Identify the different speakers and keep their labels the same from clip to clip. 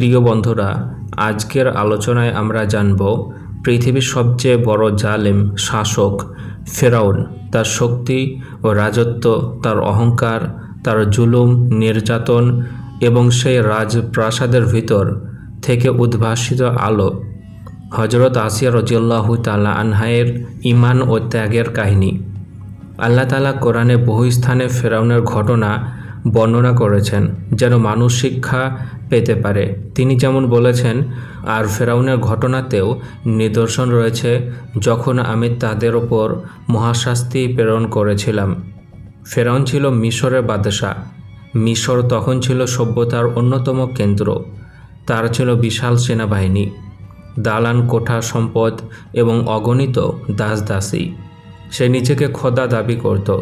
Speaker 1: প্রিয় বন্ধুরা, আজকের আলোচনায় আমরা জানব পৃথিবীর সবচেয়ে বড় জালেম শাসক ফেরাউন। তার শক্তি ও রাজত্ব, তার অহংকার, তার জুলুম, নির্যাতন এবং সেই রাজপ্রাসাদের ভিতর থেকে উদ্ভাসিত আলো। হজরত আসিয়া রজিয়াল্লাহু তালা আনহায়ের ইমান ও ত্যাগের কাহিনী। আল্লাহ তালা কোরআনে বহু স্থানে ফেরাউনের ঘটনা বর্ণনা করেছেন, যেন মানুষ শিক্ষা পেতে পারে। তিনি যেমন বলেছেন, আর ফেরাউনের ঘটনাতেও নিদর্শন রয়েছে যখন আমি তাদের ওপর মহাশাস্তি প্রেরণ করেছিলাম। ফেরাউন ছিল মিশরের বাদশাহ। মিশর তখন ছিল সভ্যতার অন্যতম কেন্দ্র। তার ছিল বিশাল সেনাবাহিনী। দালান, কোঠা, সম্পদ এবং অগণিত দাস দাসী সে নিজেকে খোদা দাবি করত।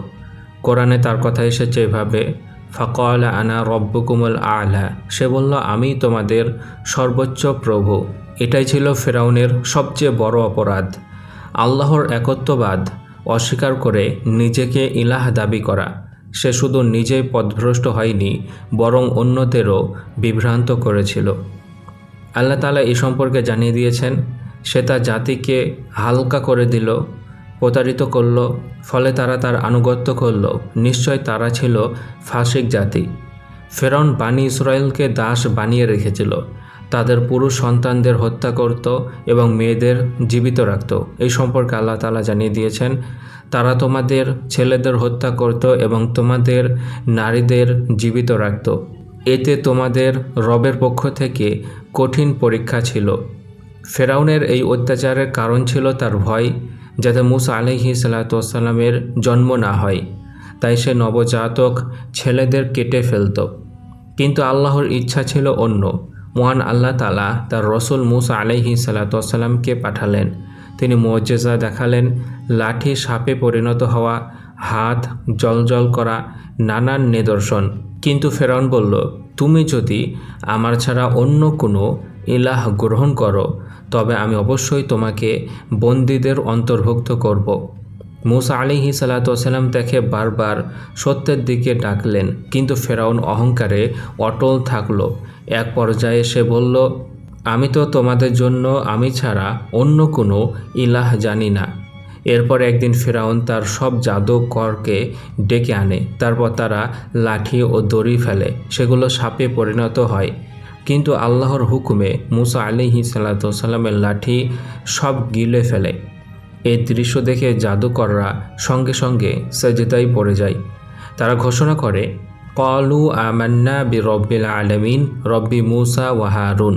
Speaker 1: কোরআনে তার কথা এসেছে এভাবে ফকল আনা রব্বকুমল আলা। সে বলল, আমি তোমাদের সর্বোচ্চ প্রভু। এটাই ছিল ফেরাউনের সবচেয়ে বড় অপরাধ। আল্লাহর একত্ববাদ অস্বীকার করে নিজেকে ইলাহ দাবি করা। সে শুধু নিজেই পথভ্রষ্ট হয়নি, বরং অন্যদেরও বিভ্রান্ত করেছিল। আল্লাহ তালা এই সম্পর্কে জানিয়ে দিয়েছেন, সে তার জাতিকে হালকা করে দিল প্রতারিত করল, ফলে তারা তার আনুগত্য করল। নিশ্চয় তারা ছিল ফাসিক জাতি। ফেরন বানি ইসরায়েলকে দাস বানিয়ে রেখেছিল। তাদের পুরুষ সন্তানদের হত্যা করত এবং মেয়েদের জীবিত রাখত। এই সম্পর্কে আল্লাহ তালা জানিয়ে দিয়েছেন, তারা তোমাদের ছেলেদের হত্যা করত এবং তোমাদের নারীদের জীবিত রাখত। এতে তোমাদের রবের পক্ষ থেকে কঠিন পরীক্ষা ছিল। ফেরাউনের এই অত্যাচারের কারণ ছিল তার ভয় যাতে মুসা আলহি সাল্লাতামের জন্ম না হয়, তাই সে নবজাতক ছেলেদের কেটে ফেলত। কিন্তু আল্লাহর ইচ্ছা ছিল অন্য। মহান আল্লাহ তালা তার রসুল মুসা আলহি সাল্লাতামকে পাঠালেন। তিনি মজ্জেজা দেখালেন, লাঠি সাপে পরিণত হওয়া, হাত জলজল করা, নানান নিদর্শন। কিন্তু ফেরাউন বলল, তুমি যদি আমার ছাড়া অন্য কোনো ইলাহ গ্রহণ করো তবে আমি অবশ্যই তোমাকে বন্দীদের অন্তর্ভুক্ত করব। মুসা আলিহি সাল্লাতাম তাকে বারবার সত্যের দিকে ডাকলেন, কিন্তু ফেরাউন অহংকারে অটল থাকল। এক পর্যায়ে সে বলল, আমি তো তোমাদের জন্য, আমি ছাড়া অন্য কোনো ইলাহ জানি না। এরপর একদিন ফেরাউন তার সব জাদুকরকে ডেকে আনে। তারপর তারা লাঠি ও দড়ি ফেলে, সেগুলো সাপে পরিণত হয়। কিন্তু আল্লাহর হুকুমে মুসা আলিহি সাল্লাতামের লাঠি সব গিলে ফেলে। এই দৃশ্য দেখে জাদুকররা সঙ্গে সঙ্গে সেজেদাই পড়ে যায়। তারা ঘোষণা করে কলু আমান্না বি রব্বিল আলমিন, রব্বি মুসা ওয়াহারুন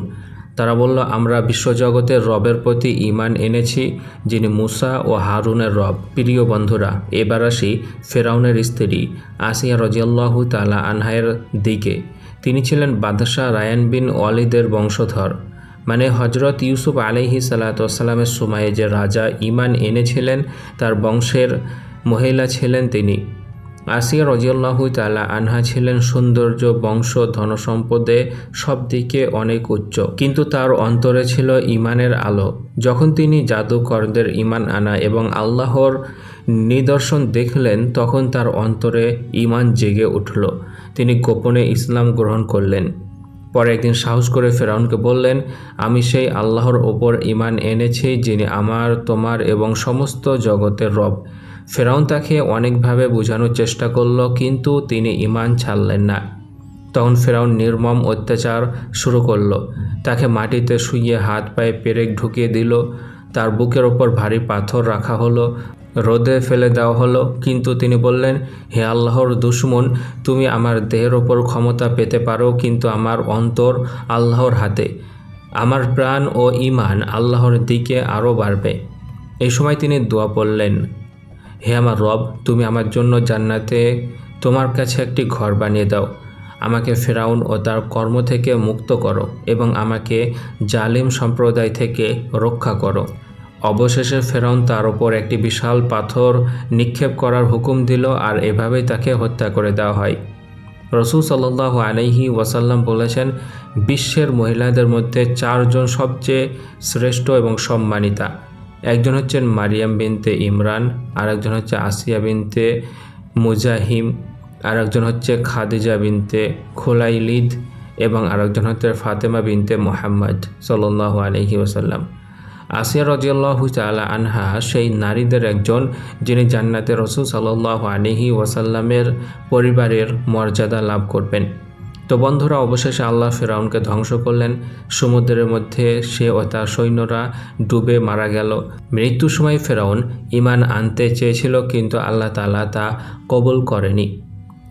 Speaker 1: তারা বলল, আমরা বিশ্বজগতের রবের প্রতি ইমান এনেছি, যিনি মুসা ও হারুনের রব। প্রিয় বন্ধুরা, এবার আসি ফেরাউনের স্ত্রী আসিয়া রজিয়াল্লাহু তালা আনহায়ের দিকে। তিনি ছিলেন বাদশাহ রায়ান বিন ওয়ালিদের বংশধর। মানে হজরত ইউসুফ আলহি সাল্লাতামের সময়ে যে রাজা ইমান এনেছিলেন, তার বংশের মহিলা ছিলেন তিনি। আসিয়া রজিয়াল্লাহু তালা আনহা ছিলেন সৌন্দর্য, বংশ, ধনসম্পদে সব দিকে অনেক উচ্চ। কিন্তু তার অন্তরে ছিল ইমানের আলো। যখন তিনি জাদুকরদের ইমান আনা এবং আল্লাহর নিদর্শন দেখলেন, তখন তার অন্তরে ইমান জেগে উঠল। তিনি গোপনে ইসলাম গ্রহণ করলেন। পরে একদিন সাহস করে ফেরাউনকে বললেন, আমি সেই আল্লাহর ওপর ইমান এনেছি যিনি আমার, তোমার এবং সমস্ত জগতের রব। ফেরাউন তাকে অনেকভাবে বোঝানোর চেষ্টা করল, কিন্তু তিনি ইমান ছাড়লেন না। তখন ফেরাউন নির্মম অত্যাচার শুরু করল। তাকে মাটিতে শুইয়ে হাত পায়ে পেরেক ঢুকিয়ে দিল। তার বুকের ওপর ভারী পাথর রাখা হলো। রোদে ফেলে দেওয়া হলো। কিন্তু তিনি বললেন, হে আল্লাহর দুশ্মন, তুমি আমার দেহের ওপর ক্ষমতা পেতে পারো, কিন্তু আমার অন্তর আল্লাহর হাতে। আমার প্রাণ ও ইমান আল্লাহর দিকে আরও বাড়বে। এই সময় তিনি দোয়া পড়লেন। হে আমার রব, তুমি আমার জন্য জান্নাতে তোমার কাছে একটি ঘর বানিয়ে দাও। আমাকে ফেরাউন ও তার কর্ম থেকে মুক্ত করো এবং আমাকে জালিম সম্প্রদায় থেকে রক্ষা করো। অবশেষে ফেরাউন তার ওপর একটি বিশাল পাথর নিক্ষেপ করার হুকুম দিল আর এভাবেই তাকে হত্যা করে দেওয়া হয়। রসুল সাল্লাহ আলহি ওয়াসাল্লাম বলেছেন, বিশ্বের মহিলাদের মধ্যে চারজন সবচেয়ে শ্রেষ্ঠ এবং সম্মানিতা। একজন হচ্ছেন মারিয়াম বিনতে ইমরান আর একজন হচ্ছে আসিয়া বিনতে মুজাহিম আর একজন হচ্ছে খাদিজা বিনতে খোলাইলিদ এবং আরেকজন হচ্ছে ফাতেমা বিনতে মোহাম্মদ সাল্লাহ আলহি ওসাল্লাম আসিয়া রজিয়াল্লাহু তালা আনহা সেই নারীদের একজন যিনি জান্নাতে রসুল সাল্লাহ আলহি ওয়াসাল্লামের পরিবারের মর্যাদা লাভ করবেন। তো বন্ধুরা অবশেষে আল্লাহ ফেরাউনকে ধ্বংস করলেন। সমুদ্রের মধ্যে সে ও তার সৈন্যরা ডুবে মারা গেল। মৃত্যুর সময় ফেরাউন ইমান আনতে চেয়েছিল, কিন্তু আল্লাহ তালা তা কবুল করেনি।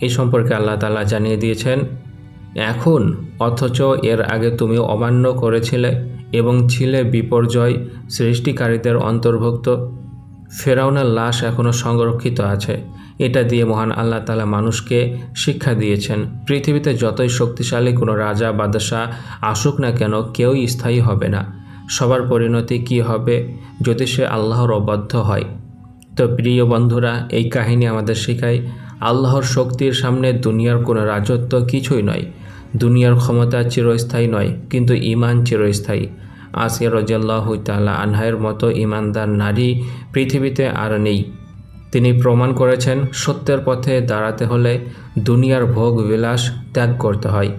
Speaker 1: এই সম্পর্কে আল্লাহ তালা জানিয়ে দিয়েছেন, এখন অথচ এর আগে তুমি অমান্য করেছিলে এবং ছিলে বিপর্যয় সৃষ্টিকারীদের অন্তর্ভুক্ত। ফেরাউনের লাশ এখনও সংরক্ষিত আছে। এটা দিয়ে মহান আল্লাহ তালা মানুষকে শিক্ষা দিয়েছেন, পৃথিবীতে যতই শক্তিশালী কোনো রাজা, বাদশাহ আসুক না কেন, কেউই স্থায়ী হবে না। সবার পরিণতি কি হবে? যদি সে আল্লাহর অবদ্ধ হয়। তো প্রিয় বন্ধুরা, এই কাহিনী আমাদের শেখায়, আল্লাহর শক্তির সামনে দুনিয়ার কোনো রাজত্ব কিছুই নয়। দুনিয়ার ক্ষমতা চিরস্থায়ী নয়, কিন্তু ইমান চিরস্থায়ী। আসিয়া রজাল্লাহ তাল্লাহ আনহায়ের মতো ইমানদার নারী পৃথিবীতে আর নেই। তিনি প্রমাণ করেছেন, সত্যের পথে দাঁড়াতে হলে দুনিয়ার ভোগ বিলাস ত্যাগ করতে হয়।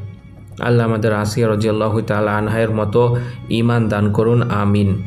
Speaker 1: আল্লাহ আমাদের আসিয়া রজিয়াল্লাহ তাল্লাহ আনহায়ের মতো ইমান দান করুন, আমিন।